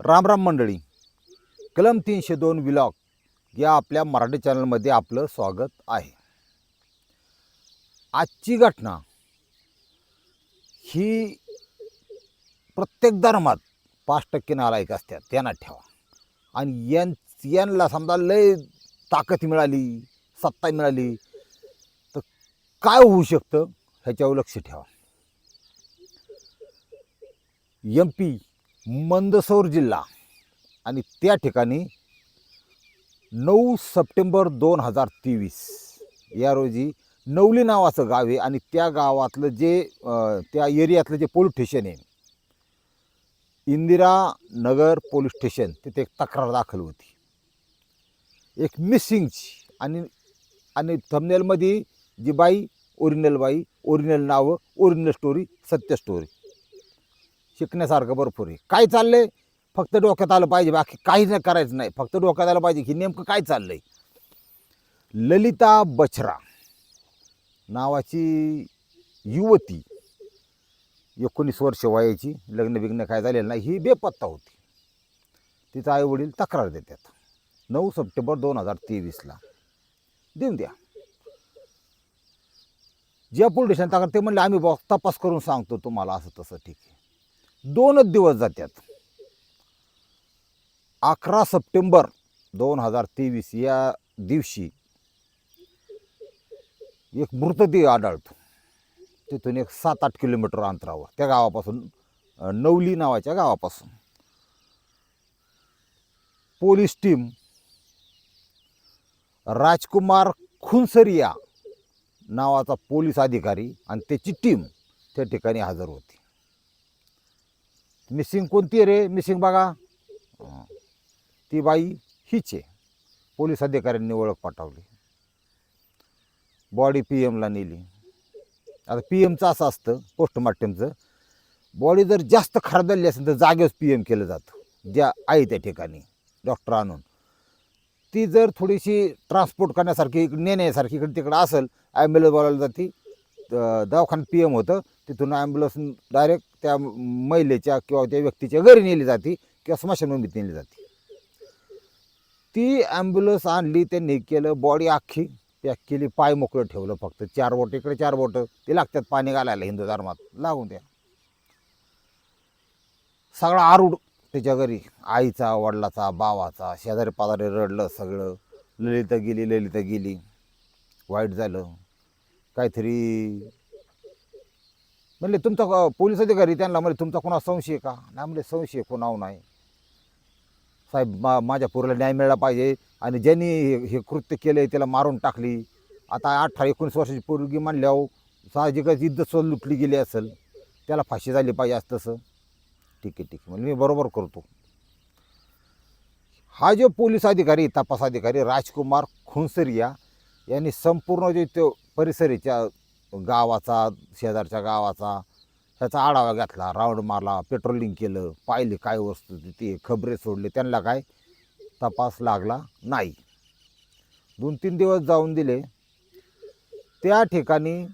रामराम मंडळी. कलम तीनशे दोन विलॉग या आपल्या मराठी चॅनलमध्ये आपलं स्वागत आहे. आजची घटना ही प्रत्येक धर्मात पाच टक्के नालायक असतात त्यांना ठेवा. आणि यां यांना समजा लय ताकद मिळाली सत्ता मिळाली तर काय होऊ शकतं ह्याच्यावर लक्ष ठेवा. एम पी मंदसौर जिल्हा. आणि त्या ठिकाणी नऊ सप्टेंबर दोन हजार तेवीस या रोजी नवली नावाचं गाव आहे. आणि त्या गावातलं जे त्या एरियातलं जे पोलीस स्टेशन आहे इंदिरा नगर पोलीस स्टेशन तिथे एक तक्रार दाखल होती. एक मिसिंगची आणि आणि थमनेलमध्ये जी बाई ओरिजिनल बाई ओरिजिनल नावं ओरिजिनल स्टोरी सत्य स्टोरी शिकण्यासारखं भरपूर आहे. काय चाललंय? फक्त डोक्यात आलं पाहिजे. बाकी काही नाही करायचं नाही. फक्त डोक्यात आलं पाहिजे की नेमकं काय चाललंय? ललिता बछरा नावाची युवती एकोणीस वर्ष वयाची लग्न बिग्न काय झालेलं नाही ही बेपत्ता होती. तिचा आईवडील तक्रार देतात. नऊ सप्टेंबर दोन हजार तेवीसला. देऊन द्या. ज्या पोलीस स्टेशन तक्रार ते म्हणले आम्ही बघ तपास करून सांगतो तुम्हाला असं तसं ठीक आहे. दोनच दिवस जातात अकरा सप्टेंबर दोन हजार तेवीस या दिवशी एक मृतदेह आढळतो. तिथून एक सात आठ किलोमीटर अंतरावर त्या गावापासून नवली नावाच्या गावापासून. पोलीस टीम राजकुमार खुनसरिया नावाचा पोलीस अधिकारी आणि त्याची टीम त्या ठिकाणी हजर होती. मिसिंग कोणती आहे रे? मिसिंग बघा. ती बाई हीच आहे. पोलीस अधिकाऱ्यांनी ओळख पाठवली बॉडी पी एमला नेली. आता पी एमचं असं असतं पोस्टमार्टमचं बॉडी जर जास्त खराब झाली असेल तर जागेच पी एम केलं जातं. ज्या आहे त्या ठिकाणी डॉक्टर आणून. ती जर थोडीशी ट्रान्सपोर्ट करण्यासारखी नेण्यासारखी इकडे तिकडं असेल ॲम्ब्युलन्स बोलायला जाती दवाखान्यात पी एम होतं. तिथून ॲम्ब्युलन्स डायरेक्ट त्या महिलेच्या किंवा त्या व्यक्तीच्या घरी नेली जाते किंवा स्मशानभूमीत नेली जाते. ती ॲम्ब्युलन्स आणली त्यांनी केलं बॉडी अख्खी पॅक केली पाय मोकळं ठेवलं फक्त. चार बोट इकडे चार बोटं. ते लागतात पाणी घालायला हिंदू धर्मात. लागून द्या. सगळा आरूड त्याच्या घरी. आईचा वडिलाचा बावाचा शेजारी पाजारी रडलं सगळं. ललिता गेली ललिता गेली. वाईट झालं. काहीतरी. म्हणले तुमचा पोलीस अधिकारी त्यांना म्हणले तुमचा कोणा संशय का? नाही म्हणले संशय कोणाव नाही. साहेब मा माझ्या पोरीला न्याय मिळाला पाहिजे आणि ज्यांनी हे- हे कृत्य केलं आहे त्याला मारून टाकली. आता अठरा एकोणीस वर्षाची पोरगी म्हणल्यावर साहजिकच इज्जत सोड लुटली गेली असेल. त्याला फाशी झाली पाहिजे असं तसं. ठीक आहे ठीक आहे. म्हणजे मी बरोबर करतो. हा जो पोलीस अधिकारी तपास अधिकारी राजकुमार खुनसरिया यांनी संपूर्ण जे तो परिसरीच्या गावाचा शेजारच्या गावाचा ह्याचा आढावा घेतला राऊंड मारला पेट्रोलिंग केलं पाहिले काय वस्तू ते खबरे सोडले त्यांना काय तपास लागला नाही. दोन तीन दिवस जाऊन दिले. त्या ठिकाणी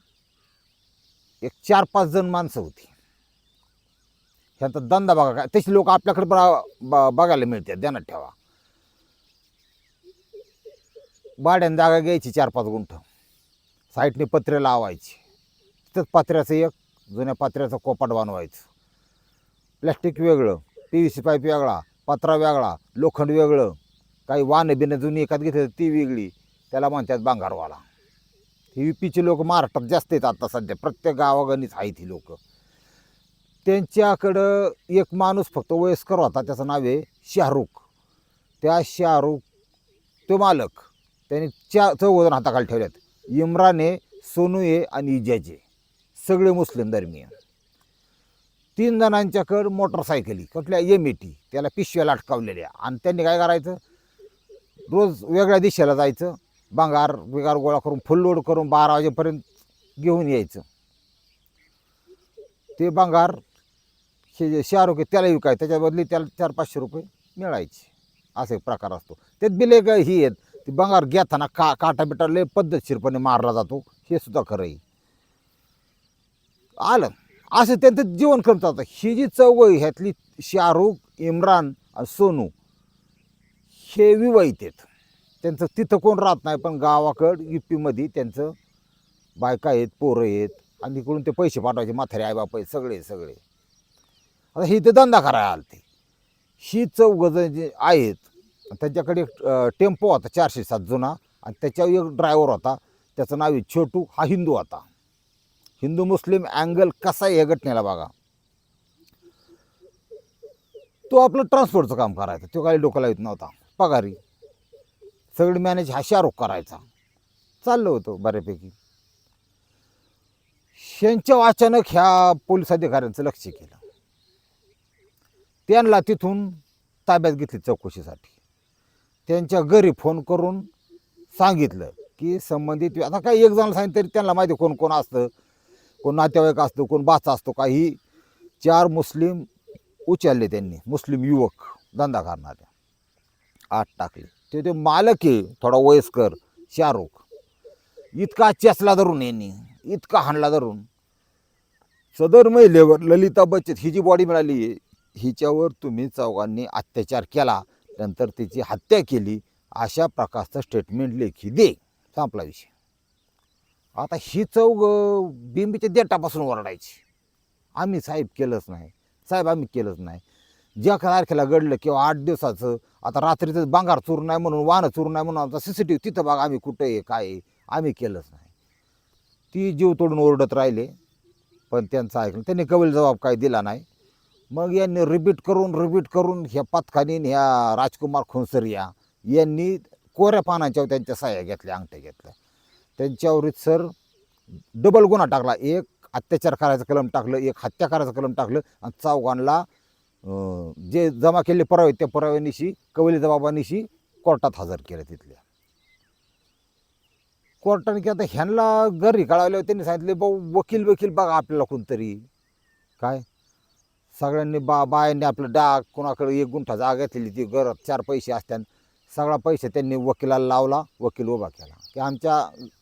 एक चार पाच जण माणसं होती. ह्यांचा धंदा बघा काय तशी लोक आपल्याकडे बा- ब- बघायला मिळतात ध्यानात ठेवा. भाड्याने जागा घ्यायची चार पाच गुंठ. साईडने पत्रे लावायची. तिथंच पत्र्याचं एक जुन्या पत्र्याचं कोपाट बनवायचं. प्लॅस्टिक वेगळं पी व्ही सी पाईप वेगळा पत्रा वेगळा लोखंड वेगळं. काही वाहनं बिनं जुनी एकात घेतली तर ती वेगळी. त्याला म्हणतात बांगारवाला. ही पीचे लोक महाराष्ट्रात जास्त आहेत आता सध्या. प्रत्येक गावागणीच आहेत ही लोक. त्यांच्याकडं एक माणूस फक्त वयस्कर होता त्याचं नाव आहे शाहरुख. त्या शाहरुख तो मालक. त्यांनी चा चौघजण हाताखाली ठेवल्यात. इम्राने सोनूये आणि इजाजे सगळे मुस्लिम धर्मीय. तीन जणांच्याकडं मोटरसायकली कुठल्या एम ए टी त्याला पिशव्याला अटकावलेल्या आणि त्यांनी काय करायचं? रोज वेगळ्या दिशेला जायचं बांगार बिगार गोळा करून फुल लोड करून बारा वाजेपर्यंत घेऊन यायचं. ते बांगार हे जे शाहरुख आहे त्याला विकायचं. त्याच्या बदली त्याला चार पाचशे रुपये मिळायचे. असे प्रकार असतो. त्यात बिले ही आहेत. ती बंगार घेताना का काटा बिटा लय पद्धतशीरपणे मारला जातो हे सुद्धा खरं आहे. आलं. असं त्यांचं जीवन करत जातं ही जी चौघ ह्यातली शाहरुख इम्रान आणि सोनू हे विवाहित आहेत. त्यांचं तिथं कोण राहत नाही पण गावाकड यू पीमध्ये त्यांचं बायका आहेत पोरं आहेत आणि इकडून ते पैसे पाठवायचे माथारे आई बाप आहेत सगळे सगळे. आता हे ते धंदा करायला आलते. ही चौघ जे आहेत त्याच्याकडे एक टेम्पो होता चारशे सात जुना आणि त्याच्यावर एक ड्रायव्हर होता. त्याचं नाव आहे छोटू हा हिंदू होता. हिंदू मुस्लिम अँगल कसा आहे या घटनेला बघा. तो आपलं ट्रान्सपोर्टचं काम करायचा. तो काही डोकला येत नव्हता. पगारी. सगळी मॅनेज हा शाहरुख करायचा. चाललं होतं बऱ्यापैकी. यांच्या अचानक ह्या पोलीस अधिकाऱ्यांचं लक्ष केलं. त्यांना तिथून ताब्यात घेतली चौकशीसाठी. त्यांच्या घरी फोन करून सांगितलं की संबंधित आता काही एक जण सांगितलं तरी त्यांना माहिती कोण कोण असतं कोण नातेवाईक असतो कोण बाचा असतो काही. चार मुस्लिम उचलले त्यांनी मुस्लिम युवक धंदा करणारे. आठ टाकले. ते ते मालक आहे थोडा वयस्कर शाहरुख. इतका चेसला धरून यांनी इतका हाणला धरून. सदर महिलेवर ललिता बचत ही जी बॉडी मिळाली. आहे हिच्यावर तुम्ही चौघांनी अत्याचार केला. नंतर तिची हत्या केली अशा प्रकारचं स्टेटमेंट लेखी दे. संपला विषय. आता ही चौघ बिंबीच्या देटापासून ओरडायची. आम्ही साहेब केलंच नाही. साहेब आम्ही केलंच नाही. ज्या तारखेला घडलं किंवा आठ दिवसाचं आता रात्रीचं बांगार चूर नाही म्हणून वाहनं चूर नाही म्हणून आता सी सी टी व्ही तिथं बघा आम्ही कुठं आहे काय आहे. आम्ही केलंच नाही. ती जीव तोडून ओरडत राहिले पण त्यांचं ऐकलं. त्यांनी कबील जबाब काही दिला नाही. मग यांनी रिपीट करून रिपीट करून ह्या पथकानीन ह्या राजकुमार खुनसरिया यांनी कोऱ्या पानांच्यावर त्यांच्या साह्या घेतल्या अंगठ्या घेतल्या. त्यांच्यावर सर डबल गुन्हा टाकला. एक अत्याचार करायचं कलम टाकलं एक हत्या करायचं कलम टाकलं आणि चौघांना जे जमा केलेले पुरावे त्या पुराव्यानिशी कवली बाबानिशी कोर्टात हजर केलं तिथल्या. कोर्टाने की आता ह्यांना घरी कळाल्यावर त्यांनी सांगितले भाऊ वकील वकील बघा आपल्याला कोणतरी. काय? सगळ्यांनी बा बायांनी आपलं डाक कोणाकडे एक गुंठा जागा घेतलेली ती गरज चार पैसे असत्यान सगळा पैसे त्यांनी वकिलाला लावला वकील उभा केला. की आमच्या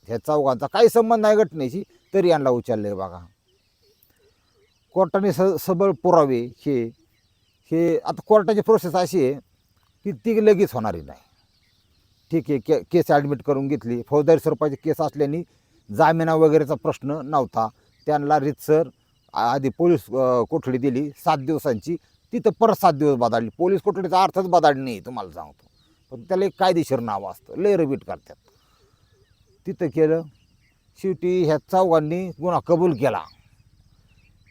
ह्या चौघांचा काही संबंध नाही घटनेशी तरी यांना उचलले बघा. कोर्टाने स सबळ पुरावे हे हे आता कोर्टाची प्रोसेस अशी आहे की ती लगेच होणारी नाही. ठीक आहे के केस ॲडमिट करून घेतली. फौजदारी स्वरूपाची केस असल्याने जामिना वगैरेचा प्रश्न नव्हता. त्यांना रितसर आधी पोलीस कोठडी दिली सात दिवसांची. तिथं परत सात दिवस बदाडली पोलीस कोठडीचा अर्थच बदाडली नाही तुम्हाला सांगतो. पण त्याला एक कायदेशीर नाव असतं. लय रिपीट करतात. तिथं केलं. शेवटी ह्या चौघांनी गुन्हा कबूल केला.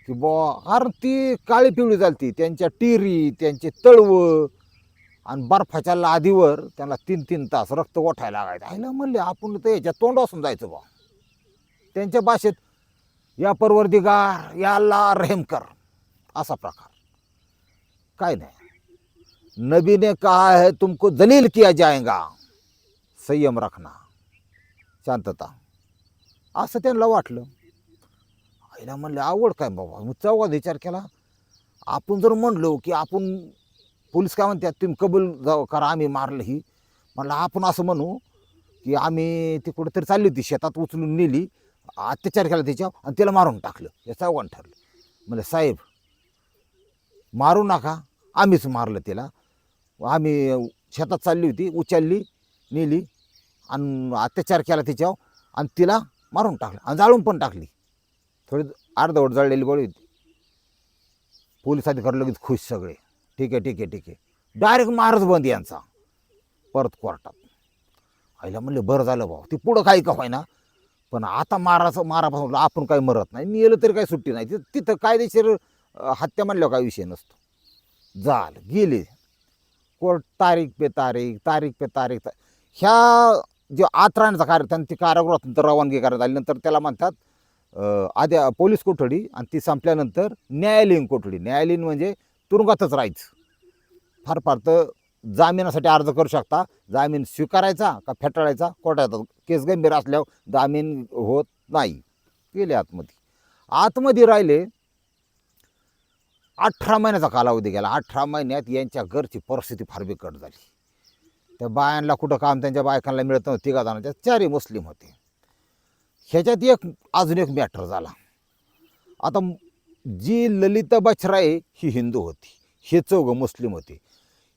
की बुवा अर ती काळी पिवळी चालती त्यांच्या टिरी त्यांचे तळवं आणि बर्फाच्या लादीवर त्यांना तीन तीन तास रक्त ओठायला लागायचं. आईला म्हणले आपण तर याच्या तोंड असून जायचं बा. त्यांच्या भाषेत या परवरदिगार या अल्लाह रहम कर असा प्रकार. काय नाही. नबी ने कहा है तुमको जलील किया जाएगा. संयम रखना. शांतता. असं त्यांना वाटलं. आईला म्हणलं आवड काय बाबा? मग चौघात विचार केला. आपण जर म्हणलो की आपण पोलीस काय म्हणतात तुम्ही कबूल जाऊ करा आम्ही मारलं ही. म्हणलं आपण असं म्हणू की आम्ही ती कुठेतरी चालली होती शेतात उचलून नेली. अत्याचार केला त्याच्यावर आणि तिला मारून टाकलं. हे चौघान ठरलं. म्हणजे साहेब मारू नका. आम्हीच मारलं तिला आम्ही शेतात चालली होती उचलली नेली आणि अत्याचार केला तिच्यावर आणि तिला मारून टाकलं आणि जाळून पण टाकली. थोडी अर्धवट जळलेली बळी होती. पोलीस अधिकारी लगेच खुश सगळे. ठीक आहे ठीक आहे ठीक आहे. डायरेक्ट मारच बंद यांचा. परत कोर्टात. आईला म्हणले बरं झालं भाऊ. ती पुढं काही का होईना. पण आता माराचं मारापासून आपण काही मरत नाही. मेलं तरी काही सुट्टी नाही. तिथं तिथं कायदेशीर हत्या म्हणल्यावर काही विषय नसतो. झालं गेले. कोर्ट तारीख पे तारीख तारीख पे तारीख. ता- ह्या जे आत राहण्याचा कार्यक्रम ती कारागृहात तर रवानगी करण्यात आली. नंतर त्याला म्हणतात आधी पोलीस कोठडी आणि ती संपल्यानंतर न्यायालयीन कोठडी. न्यायालयीन म्हणजे तुरुंगातच राहायचं. फार फार तर जामिनासाठी अर्ज करू शकता. जामीन स्वीकारायचा का फेटाळायचा? कोर्टात केस गंभीर असल्यावर जामीन होत नाही. गेले आतमध्ये. आतमध्ये राहिले. अठरा महिन्याचा कालावधी गेला. अठरा महिन्यात यांच्या घरची परिस्थिती फार बिकट झाली. त्या बायांना कुठं काम त्यांच्या बायकांना मिळत नव्हतं. तिघा जणांच्या चारही मुस्लिम होते. ह्याच्यात एक अजून एक मॅटर झाला. आता जी ललिता बछराय ही हिंदू होती. हे चौघं मुस्लिम होते.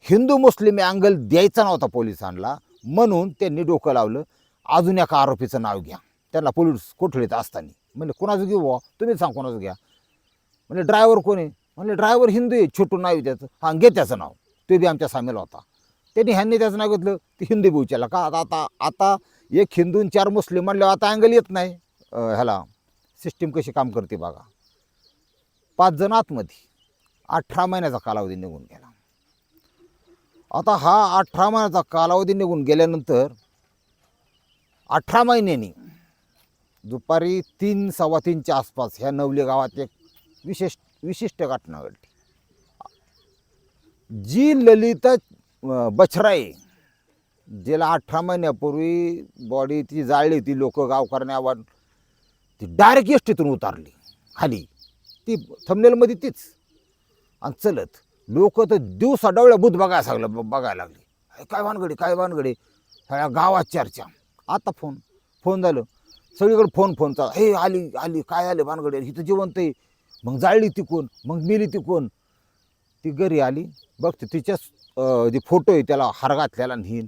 हिंदू मुस्लिम अँगल द्यायचा नव्हता पोलिसांना म्हणून त्यांनी डोकं लावलं. अजून एका आरोपीचं नाव घ्या. त्यांना पोलीस कोठडीत असताना. म्हणले कोणाचं घेऊ बुवा? तुम्हीच सांग कोणाचं घ्या. म्हणजे ड्रायव्हर कोण आहे? म्हणले ड्रायव्हर हिंदू आहे छोटू नाव त्याचं. हां घे त्याचं नाव. ते बी आमच्या सामील होता. त्यांनी ह्यांनी त्याचं नाव घेतलं. ते हिंदू बी उचलला. का आता आता आता एक हिंदू आणि चार मुस्लिम म्हणल्यावर आता अँगल येत नाही. ह्याला सिस्टीम कशी काम करते बघा. पाच जण आतमध्ये. अठरा महिन्याचा कालावधी निघून गेला. आता हा अठरा महिन्याचा कालावधी निघून गेल्यानंतर अठरा महिन्यांनी दुपारी तीन सव्वा तीनच्या आसपास ह्या नवली गावात एक विशेष विशिष्ट घटना घडली. जी ललिता बछराय बछराई जिला अठरा महिन्यापूर्वी बॉडी ती जाळली होती लोक गावकऱ्यांनी ती डायरेक्ट एसटीतून उतारली. खाली. ती थंबनेलमध्ये तीच. आणि चलत. लोक तर दिवसा डवळ्या बुध बघायला लागलं ब- बघायला लागली. काय भानगडी काय भानगडी? सगळ्या गावात चर्चा. आता फोन फोन झालं. सगळीकडे फोन फोनचा हे आली आली काय आले भानगडी? ही तर जिवंत आहे. मग जाळली ती कोण मग मेली ती कोण ती घरी आली. बघते तिच्या जे फोटो आहे त्याला हार घातलेला हिन.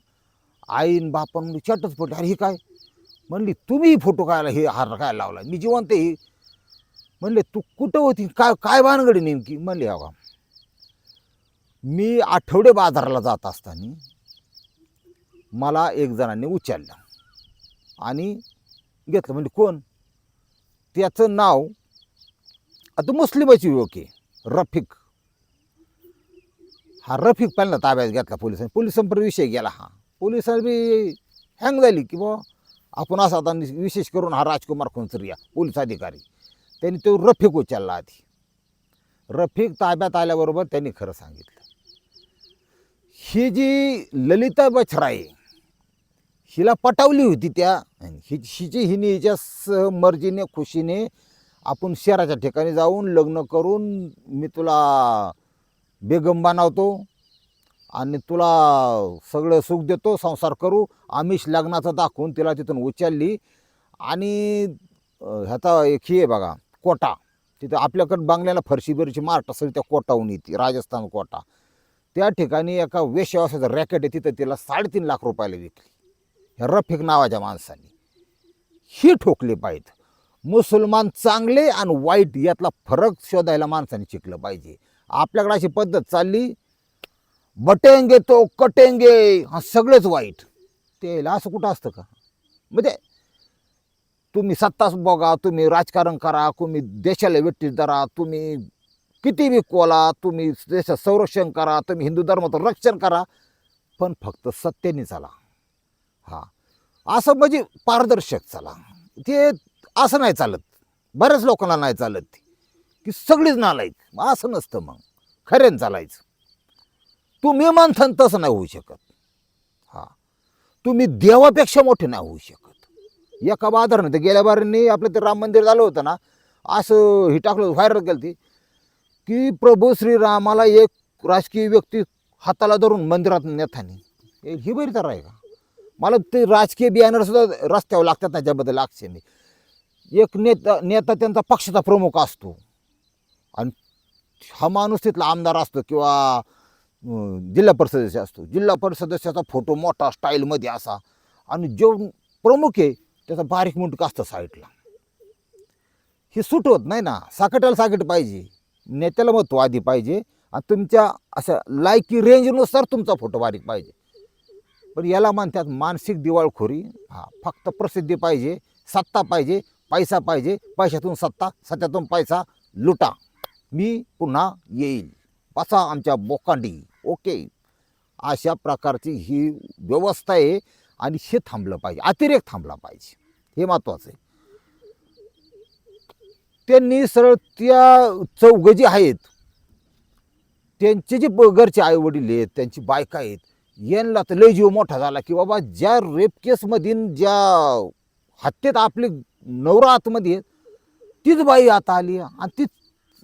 आईन बापन म्हणजे चटच पडली. अरे ही काय? म्हणली तुम्ही फोटो कायला हे हार काय लावला मी जिवंत आहे. ही म्हणले तू कुठं होती? काय काय भानगडी नेमकी? म्हणली अगा मी आठवडे बाजाराला जात असताना मला एक जणांनी उचललं आणि घेतलं. म्हणजे कोण? त्याचं नाव आता मुस्लिमाची युवक आहे रफिक. हा रफिक पहिला ताब्यात घेतला पोलिसांनी. पोलिसांपर्यंत विषय गेला हा. पोलिसांनी बी हँग झाली की बुवा आपण असा आता विशेष करून हा राजकुमार खोनसरिया पोलीस अधिकारी. त्यांनी तो रफिक उचलला आधी. रफिक ताब्यात आल्याबरोबर त्यांनी खरं सांगितलं. ही जी ललिता बछराई हिला पटावली होती त्या हि हिची हिने हिच्या सहमर्जीने खुशीने आपण शहराच्या ठिकाणी जाऊन लग्न करून मी तुला बेगम बनवतो आणि तुला सगळं सुख देतो संसार करू. आमिष लग्नाचं दाखवून तिला तिथून उचलली. आणि ह्याचा एक ही आहे बघा कोटा. तिथं आपल्याकडं बांगल्याला फरशी बिरशी मार्ट असेल त्या कोटाहून येते राजस्थान कोटा. त्या ठिकाणी एका वेशवासाचं रॅकेट आहे तिथं तिला साडेतीन लाख रुपयाला विकली. ह्या रफिक नावाच्या माणसाने. ही ठोकली पाहिजे. मुसलमान चांगले आणि वाईट यातला फरक शोधायला माणसाने शिकलं पाहिजे. आपल्याकडे अशी पद्धत चालली बटेंगे तो कटेंगे हा सगळेच वाईट. ते असं कुठं असतं का? म्हणजे तुम्ही सत्ताच बघा तुम्ही राजकारण करा तुम्ही देशाला वेटीस धरा तुम्ही किती बी कोला तुम्ही देशात संरक्षण करा तुम्ही हिंदू धर्माचं रक्षण करा पण फक्त सत्याने चला. हां. असं म्हणजे पारदर्शक चला. ते असं नाही चालत. बऱ्याच लोकांना नाही चालत ते. की सगळीच नालायक. मग असं नसतं मग. खऱ्यानं चालायचं. तुम्ही मंथन तसं नाही होऊ शकत. हां. तुम्ही देवापेक्षा मोठे नाही होऊ शकत. एका बाजारानं ते गेल्या बारीने आपलं ते राम मंदिर झालं होतं ना असं हे टाकलं व्हायरल केलं ते. की प्रभू श्रीरामाला एक राजकीय व्यक्ती हाताला धरून मंदिरात नेतानी ही बरी तर आहे का? मला ते राजकीय बियाणंसुद्धा रस्त्यावर लागतात त्याच्याबद्दल आक्षेप एक नेता नेता त्यांचा पक्षाचा प्रमुख असतो. आणि हा माणूस तिथला आमदार असतो किंवा जिल्हा परिषद सदस्य असतो. जिल्हा परिषद सदस्याचा फोटो मोठा स्टाईलमध्ये असा. आणि जो प्रमुख आहे त्याचा बारीक मुंटका असतं साईडला हे सूट होत नाही ना. साकटाला साकट पाहिजे. नेत्याला महत्त्व आधी पाहिजे आणि तुमच्या अशा लायकी रेंजनुसार तुमचा फोटो बारीक पाहिजे. पण याला म्हणतात मानसिक दिवाळखोरी. हा फक्त प्रसिद्धी पाहिजे सत्ता पाहिजे पैसा पाहिजे पैशातून सत्ता सत्यातून पैसा लुटा. मी पुन्हा येईल. बसा आमच्या बोकांडी. ओके. अशा प्रकारची ही व्यवस्था आहे आणि हे थांबलं पाहिजे. अतिरेक थांबला पाहिजे. हे महत्त्वाचं आहे. त्यांनी सरळ त्या चौघं जी आहेत. त्यांचे जे घरचे आई वडील आहेत त्यांची बायका आहेत यांना तर लय जीव मोठा झाला की बाबा ज्या रेप केसमधील ज्या हत्येत आपले नवरा आतमध्ये आहेत तीच बाई आता आली आणि तीच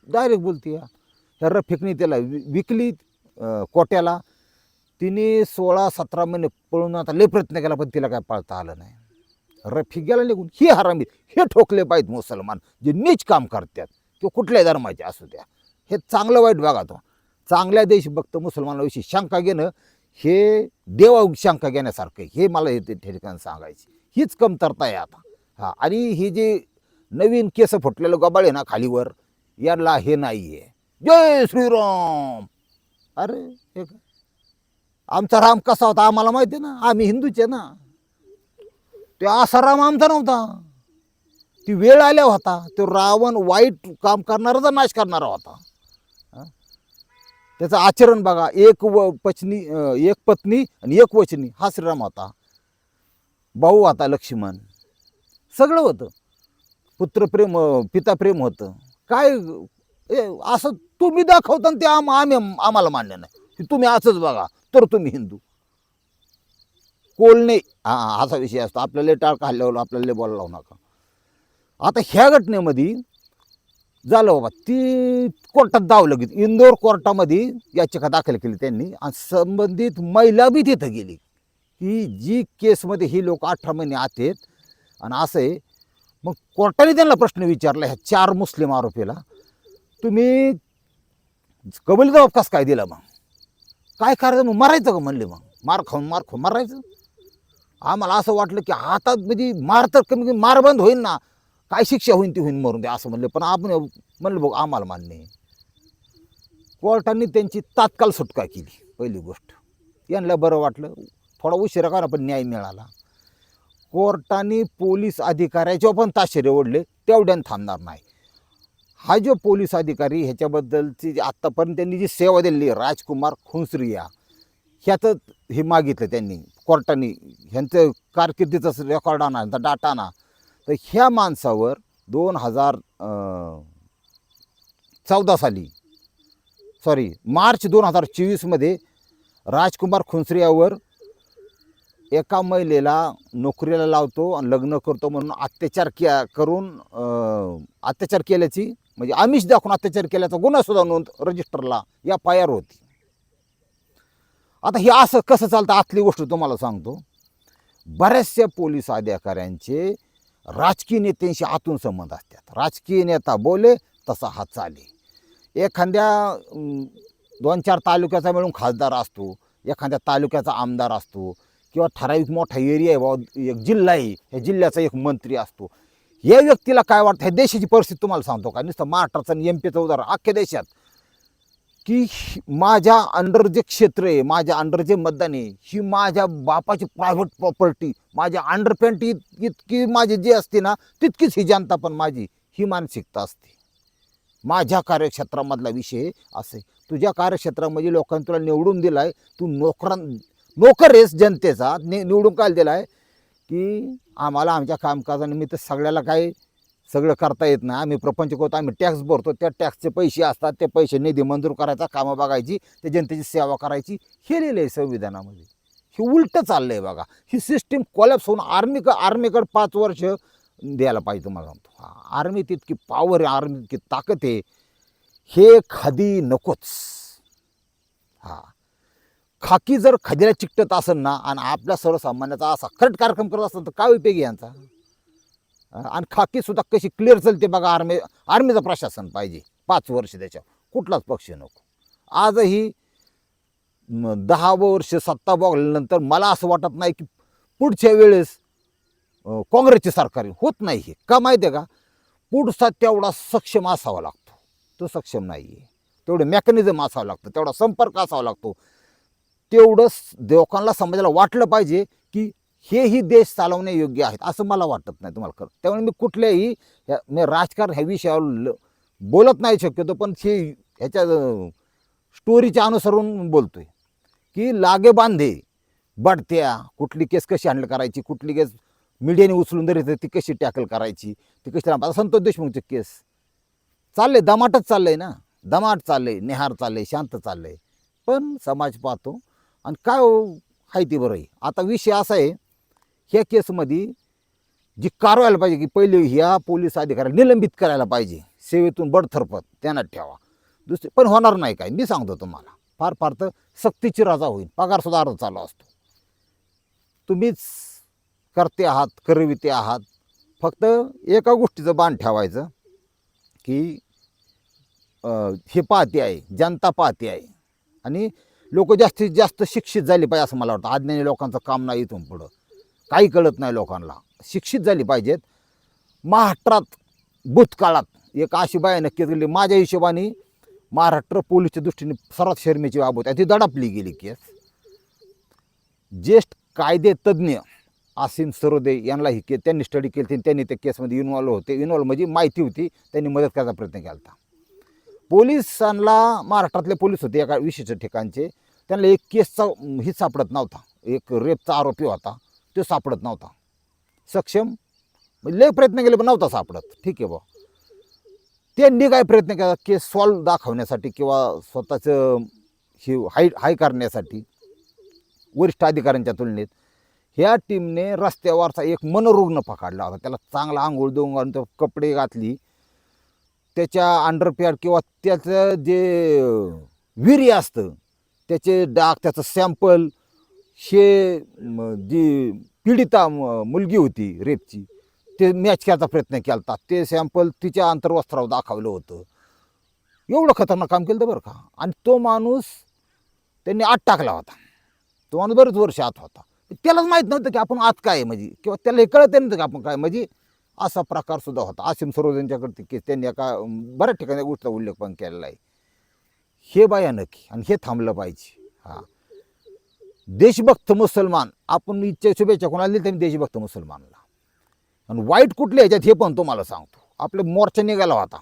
डायरेक्ट बोलते ह्या रफिकने त्याला वि- विकली कोट्याला. तिने सोळा सतरा महिने पळून आता लय प्रयत्न केला पण तिला काय पाळता आलं नाही. रफिक गेला निघून हे हरामी हे ठोकले पाहिजेत मुसलमान जे नीच काम करतात. किंवा कुठल्याही धर्माचे असू द्या. हे चांगलं वाईट बघा तो. चांगल्या देशभक्त मुसलमानाविषयी शंका घेणं हे देवा शंका घेण्यासारखं आहे. हे मला हे ते ठिकाणी सांगायची. हीच कमतरता आहे आता. हा आणि ही जे नवीन केस फुटलेलं गबाळ आहे ना खालीवर याला हे नाही आहे जय श्रीराम! अरे हे आमचा राम कसा होता? आम्हाला माहिती आहे ना? आम्ही हिंदूचे ना? ते असा राम आमचा नव्हता. ती वेळ आल्या होता तो रावण वाईट काम करणाराचा नाश करणारा होता. त्याचं आचरण बघा एक व पचनी एक पत्नी आणि एक वचनी हा श्रीराम होता. भाऊ होता लक्ष्मण. सगळं होतं. पुत्रप्रेम पिताप्रेम होतं. काय ए, असं तुम्ही दाखवता आणि ते आम आम्ही आम्हाला मान्य नाही. की तुम्ही असंच बघा तर तुम्ही हिंदू. कोलणे हा हा, असा विषय असतो. आपल्याला टाळ खाल्ल्यावर आपल्याला बोलायला लावू नका. आता ह्या घटनेमध्ये झालं बाबा ती कोर्टात दाव लगेच. इंदोर कोर्टामध्ये याचिका दाखल केली त्यांनी आणि संबंधित महिला बी तिथं गेली. की जी केसमध्ये ही लोक अठरा महिने आत आहेत आणि असं आहे मग कोर्टाने त्यांना प्रश्न विचारला ह्या चार मुस्लिम आरोपीला तुम्ही कबुली जबाब कस काय दिला मग? काय करायचं मग? मारायचं का म्हणले मग? मार खाऊन मार खाऊन मारायचं? आम्हाला असं वाटलं की आता म्हणजे मार तर कमी मारबंद मार बंद होईल ना. काय शिक्षा होईन ती होईन मरून द्या असं म्हणले. पण आपण म्हणलं बघ आम्हाला मान्य आहे. कोर्टाने त्यांची तात्काळ सुटका केली पहिली गोष्ट. यांना बरं वाटलं. थोडा उशिरा करा पण न्याय मिळाला. कोर्टाने पोलीस अधिकाऱ्याच्या पण ताशेरे ओढले तेवढ्यानं थांबणार नाही. हा जो पोलीस अधिकारी ह्याच्याबद्दलची आत्तापर्यंत त्यांनी जी सेवा दिली राजकुमार खुंसरिया ह्याचं हे मागितलं त्यांनी. कोर्टाने ह्यांचं कारकिर्दीचं रेकॉर्ड आणा ह्यांचा डाटा आणा. तर ह्या माणसावर दोन हजार चौदा साली सॉरी मार्च दोन हजार चोवीसमध्ये राजकुमार खुंसरियावर एका महिलेला नोकरीला लावतो आणि लग्न करतो म्हणून अत्याचार क्या करून अत्याचार केल्याची म्हणजे आमिष दाखवून अत्याचार केल्याचा गुन्हासुद्धा नोंद रजिस्टरला या पायावर होती. आता हे असं कसं चालतं? आतली गोष्ट तुम्हाला सांगतो. बऱ्याचशा पोलीस अधिकाऱ्यांचे राजकीय नेत्यांशी आतून संबंध असतात. राजकीय नेता बोले तसा हा चाले. एखाद्या दोन चार तालुक्याचा मिळून खासदार असतो एखाद्या तालुक्याचा आमदार असतो किंवा ठराविक मोठा एरिया आहे बाबा एक जिल्हा आहे ह्या जिल्ह्याचा एक मंत्री असतो. या व्यक्तीला काय वाटतं? ह्या देशाची परिस्थिती तुम्हाला सांगतो का? नुसतं महाराष्ट्राचं आणि एम पीचं उदाहरण. अख्ख्या देशात की माझ्या अंडर जे क्षेत्र आहे माझ्या अंडर जे मतदान आहे ही माझ्या बापाची प्रायव्हेट प्रॉपर्टी माझ्या अंडर पॅन्ट इत इतकी माझी जी असते ना तितकीच ही जनता पण माझी ही मानसिकता असते. माझ्या कार्यक्षेत्रामधला विषय असे. तुझ्या कार्यक्षेत्रामध्ये लोकांनी तुला निवडून दिला आहे तू नोकरां नोकर आहेस जनतेचा नि निवडून काय दिला आहे की आम्हाला आमच्या कामकाजानिमित्त सगळ्याला काय सगळं करता येत नाही. आम्ही प्रपंच करतो आम्ही टॅक्स भरतो. त्या टॅक्सचे पैसे असतात ते पैसे निधी मंजूर करायचा कामं बघायची ते जनतेची सेवा करायची. हे लिहिलं आहे संविधानामध्ये. हे उलटं चाललं आहे बघा. ही सिस्टीम कोलॅप्स होऊन आर्मी आर्मीकडे पाच वर्ष द्यायला पाहिजे तुम्हाला सांगतो. हा, आर्मी तितकी पॉवर आहे आर्मी तितकी ताकद आहे. हे खादी नकोच. हा. खाकी जर खादीला चिकटत असेल ना आणि आपल्या सर्वसामान्याचा असा खरट कार्यक्रम करत असेल तर काय उपयोग आहे यांचा? आणि खाकी सुद्धा कशी क्लिअर चालते बघा आर्मी आर्मीचं प्रशासन पाहिजे. पाच वर्ष त्याच्या कुठलाच पक्ष नको. आजही दहा वर्ष सत्ता बघल्यानंतर मला असं वाटत नाही की पुढच्या वेळेस काँग्रेसचे सरकार होत नाही हे. का माहिती आहे का? पुढचा तेवढा सक्षम असावा लागतो. तो सक्षम नाही आहे तेवढं मेकॅनिझम असावं लागतं. तेवढा संपर्क असावा लागतो. तेवढंच देवकांना लोकांना समाजाला वाटलं पाहिजे की हेही देश चालवणे योग्य आहेत असं मला वाटत नाही तुम्हाला खरं. त्यामुळे मी कुठल्याही मी राजकारण ह्या विषयावर ल- बोलत नाही शक्यतो पण हे ह्याच्या स्टोरीच्या अनुसरून बोलतो आहे की लागे बांधे बढत्या कुठली केस कशी हँडल करायची कुठली केस मीडियाने उचलून धरी ती कशी टॅकल करायची ती कशी आता संतोष देशमुखचे केस. चालले दमाटच चाललं आहे ना. दमाट चाललंय नेहार चाललंय शांत चाललं आहे पण समाज पाहतो आणि काय हो हाय ती बरं आहे आता विषय असा आहे ह्या केसमध्ये जी कारवायला व्हायला पाहिजे की पहिले ह्या पोलीस अधिकाऱ्याला निलंबित करायला पाहिजे सेवेतून बडथरपत त्यांना ठेवा. दुसरे पण होणार नाही काय? मी सांगतो तुम्हाला. फार फार तर सक्तीची राजा होईल. पगारसुद्धा अर्ज चालू असतो. तुम्हीच करते आहात करविते आहात. फक्त एका गोष्टीचं बाण ठेवायचं की हे पाहते आहे जनता पाहते आहे. आणि लोक जास्तीत जास्त शिक्षित झाली पाहिजे असं मला वाटतं. अज्ञानी लोकांचं काम नाही इथून पुढं. काही कळत नाही लोकांना. शिक्षित झाली पाहिजेत. महाराष्ट्रात भूतकाळात एक अशी बाय नक्कीच गेली. माझ्या हिशोबाने महाराष्ट्र पोलीसच्या दृष्टीने सर्वात शर्मेची बाब होती. ती दडापली गेली केस. ज्येष्ठ कायदे तज्ज्ञ आसिम सरोदे यांना ही केस त्यांनी स्टडी केली होती. त्यांनी त्या केसमध्ये इन्वॉल्व होते. इन्वॉल्व म्हणजे माहिती होती. त्यांनी मदत करायचा प्रयत्न केला होता पोलिसांना महाराष्ट्रातले पोलीस होते एका विशिष्ट ठिकाणचे. त्यांना एक केसचा हित सापडत नव्हता. एक रेपचा आरोपी होता. तो सापडत नव्हता. सक्षम म्हणजे लय प्रयत्न केले पण नव्हता सापडत. ठीक आहे बा त्यांनी काय प्रयत्न केला? केस सॉल्व दाखवण्यासाठी किंवा स्वतःचं हे हाय हाय करण्यासाठी वरिष्ठ अधिकाऱ्यांच्या तुलनेत ह्या टीमने रस्त्यावरचा एक मनोरुग्ण पकडला होता. त्याला चांगला आंघोळ देऊन घालून तो कपडे घातली. त्याच्या अंडरपॅड किंवा त्याचं जे विरी असतं त्याचे डाग त्याचं सॅम्पल हे जी पीडिता म- मुलगी होती रेपची ते मॅच करायचा प्रयत्न केला होता ते सॅम्पल तिच्या अंतर्वस्त्रावर दाखवलं होतं. एवढं खतरनाक काम केलं होतं बरं का. आणि तो माणूस त्यांनी आत टाकला होता. तो माणूस बरेच वर्ष आत होता. त्यालाच माहीत नव्हतं की आपण आत काय म्हणजे किंवा त्याला हे कळत नव्हतं की आपण काय म्हणजे असा प्रकार सुद्धा होता. आसिम सरोज यांच्याकडे केस त्यांनी एका बऱ्याच ठिकाणी गोष्टीचा उल्लेख पण केलेला आहे. हे भयानक आहे आणि हे थांबलं पाहिजे. हां. देशभक्त मुसलमान आपण इच्छा शुभेच्छा कोणाला दिली त्यांनी देशभक्त मुसलमानला. आणि वाईट कुठले ह्याच्यात हे पण तुम्हाला सांगतो. आपले मोर्चा निघाला होता.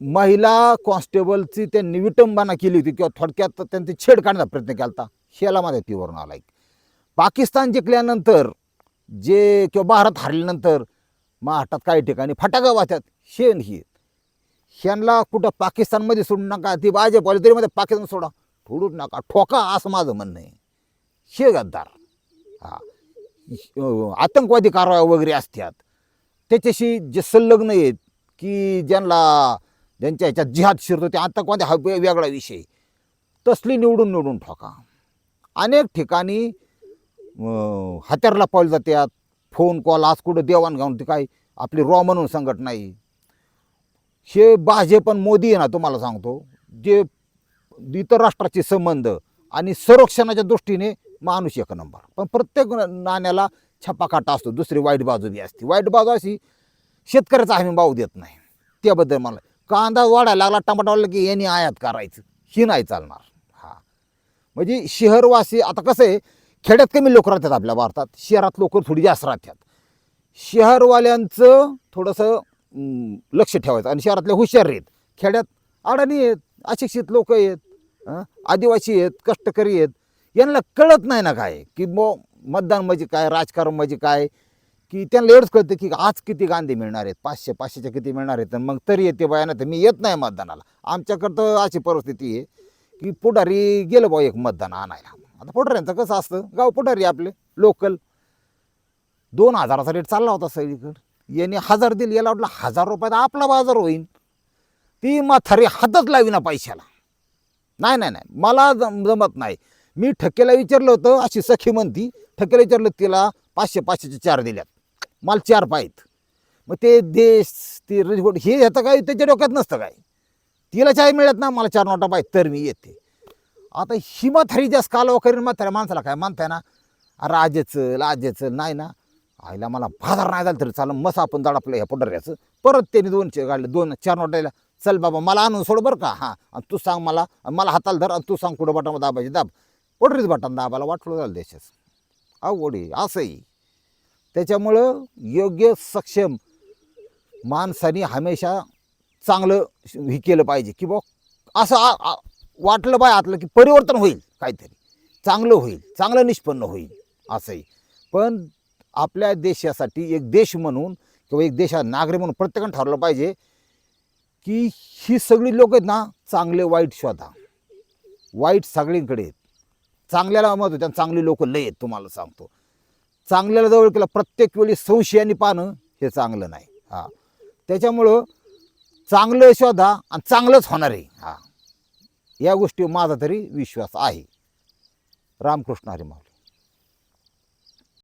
महिला कॉन्स्टेबलची त्यांनी विटंबना केली होती किंवा थोडक्यात त्यांची छेड काढण्याचा प्रयत्न केला होता शेला माझ्या तीवरून आला एक पाकिस्तान जिंकल्यानंतर जे किंवा भारत हरल्यानंतर महाराष्ट्रात काही ठिकाणी फटाका वाचतात शेण ही. ह्यांना कुठं पाकिस्तानमध्ये सोडू नका. ती भाजप आली तरी मध्ये पाकिस्तान सोडा. फोडूच नका ठोका असं माझं म्हणणं आहे. शे गद्दार हा आतंकवादी कारवाया वगैरे असतात त्याच्याशी जे संलग्न आहेत की ज्यांना ज्यांच्या ह्याच्यात जिहाद शिरतो ते आतंकवादी हा वे- वेगळा विषय तसली निवडून निवडून ठोका. अनेक ठिकाणी हात्यारला हत्यारला पावलं जातात फोन कॉल आज कुठं देवाणघेवाण ते काय आपली रॉ म्हणून संघट नाही हे भाजप पण मोदी आहे ना तुम्हाला सांगतो. जे इतर राष्ट्राचे संबंध आणि संरक्षणाच्या दृष्टीने माणूस एक नंबर. पण प्रत्येक नाण्याला छपाकाटा असतो दुसरी वाईट बाजू बी असते. वाईट बाजू अशी शेतकऱ्याचा हमी भाव देत नाही. त्याबद्दल मला कांदा वाढायला लागला टमाटा वाढला की यांनी आयात करायचं. ही नाही चालणार. हां. म्हणजे शहरवासी आता कसं आहे खेड्यात कमी लोक राहतात आपल्या भारतात शहरात लोक थोडी जास्त राहतात. शहरवाल्यांचं थोडंसं लक्ष ठेवायचं आणि शहरातले हुशार आहेत. खेड्यात अडाणी आहेत अशिक्षित लोक आहेत. आदिवासी आहेत कष्टकरी आहेत यांना कळत नाही ना काय? की मो मतदान म्हणजे काय राजकारण म्हणजे काय? की त्यांना एवढंच कळतं की आज किती गांधी मिळणार आहेत पाचशे पाचशेच्या किती मिळणार आहेत मग तरी येते बयाना तर मी येत नाही मतदानाला. आमच्याकडं तर अशी परिस्थिती आहे की पुढारी गेलं बा एक मतदान आणायला. आता पुढाऱ्यांचं कसं असतं? गाव पुढारी आपले लोकल दोन हजाराचा रेट चालला होता सगळीकडे. याने हजार दिले याला वाटलं हजार रुपयात आपला बाजार होईल ती म्हातारी हातच लावी ना पैशाला. नाही नाही नाही. मला जम जमत नाही. मी ठक्केला विचारलं होतं अशी सखी म्हणती ठक्केला विचारलं तिला पाचशे पाचशेचे चार दिल्यात. मला चार पाहित मग ते देश ते रिपोर्ट हे ह्याचं काय त्याच्या डोक्यात नसतं काय? तिला चाय मिळत ना मला चार नोटा पाहिजे तर मी येते. आता ही म्हातारी जास्त कालवा करीन म्हाताऱ्या माणसाला काय मानताय ना? राजेचं लाजेचं नाही ना? आईला मला बाजार नाही झाला तरी चालेल मस आपण दडापलं ह्या पुढाऱ्याचं. परत त्यांनी दोनशे काढले दोन चार नोटायला चल बाबा मला आणून सोड बरं का. हां आणि तू सांग मला मला हाताला धर आणि तू सांग कुठं बटन दाबायचे. दाब. पुढरीच बटन दाबायला वाटलं झालं देशच. अवघड असंही त्याच्यामुळं योग्य सक्षम माणसाने हमेशा चांगलं हे केलं पाहिजे की बा असं आ- वाटलं पाहिजे आतलं की परिवर्तन होईल काहीतरी. चांगलं होईल चांगलं निष्पन्न होईल असंही पण आपल्या देशासाठी एक देश म्हणून किंवा एक देशात नागरिक म्हणून प्रत्येकानं ठरवलं पाहिजे की ही सगळी लोक आहेत ना चांगले वाईट शोधा. वाईट सगळीकडे आहेत. चांगल्याला मत होत्या चांगली लोक लय आहेत तुम्हाला सांगतो. चांगल्याला जवळ केलं प्रत्येक वेळी संशयाने पाहणं हे चांगलं नाही. हां. त्याच्यामुळं चांगलं शोधा आणि चांगलंच होणार आहे. हां. या गोष्टी माझा तरी विश्वास आहे. रामकृष्ण हरी